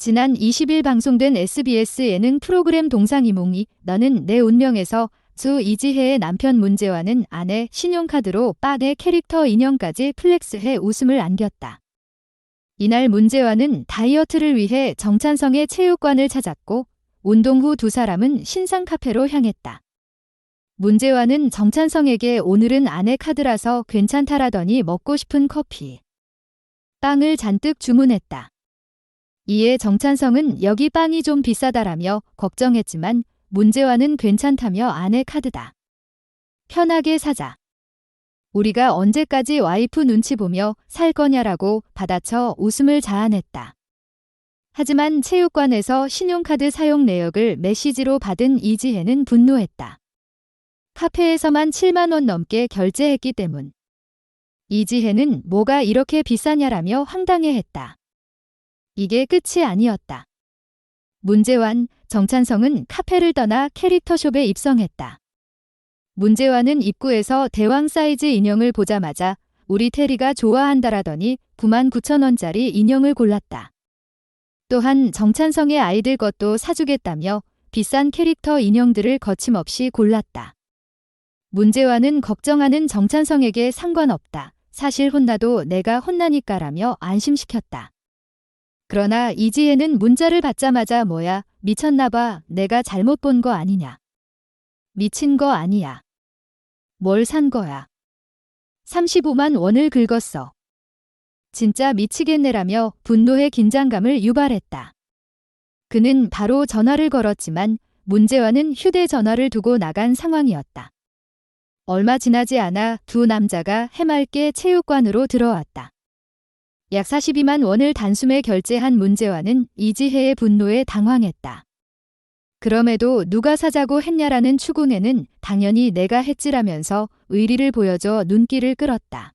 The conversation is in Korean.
지난 20일 방송된 SBS 예능 프로그램 동상이몽이 너는 내 운명에서 주 이지혜의 남편 문재환은 아내 신용카드로 빠내 캐릭터 인형까지 플렉스해 웃음을 안겼다. 이날 문재환은 다이어트를 위해 정찬성의 체육관을 찾았고 운동 후 두 사람은 신상 카페로 향했다. 문재환은 정찬성에게 오늘은 아내 카드라서 괜찮다라더니 먹고 싶은 커피, 빵을 잔뜩 주문했다. 이에 정찬성은 여기 빵이 좀 비싸다라며 걱정했지만 문재환은 괜찮다며 아내 카드다. 편하게 사자. 우리가 언제까지 와이프 눈치 보며 살 거냐라고 받아쳐 웃음을 자아냈다. 하지만 체육관에서 신용카드 사용 내역을 메시지로 받은 이지혜는 분노했다. 카페에서만 7만원 넘게 결제했기 때문. 이지혜는 뭐가 이렇게 비싸냐라며 황당해했다. 이게 끝이 아니었다. 문재환, 정찬성은 카페를 떠나 캐릭터숍에 입성했다. 문재환은 입구에서 대왕 사이즈 인형을 보자마자 우리 테리가 좋아한다라더니 9만 9천 원짜리 인형을 골랐다. 또한 정찬성의 아이들 것도 사주겠다며 비싼 캐릭터 인형들을 거침없이 골랐다. 문재환은 걱정하는 정찬성에게 상관없다. 사실 혼나도 내가 혼나니까라며 안심시켰다. 그러나 이지혜는 문자를 받자마자 뭐야 미쳤나봐 내가 잘못 본 거 아니냐. 미친 거 아니야. 뭘 산 거야. 35만 원을 긁었어. 진짜 미치겠네라며 분노의 긴장감을 유발했다. 그는 바로 전화를 걸었지만 문재환은 휴대전화를 두고 나간 상황이었다. 얼마 지나지 않아 두 남자가 해맑게 체육관으로 들어왔다. 약 42만 원을 단숨에 결제한 문제와는 이지혜의 분노에 당황했다. 그럼에도 누가 사자고 했냐라는 추궁에는 당연히 내가 했지라면서 의리를 보여줘 눈길을 끌었다.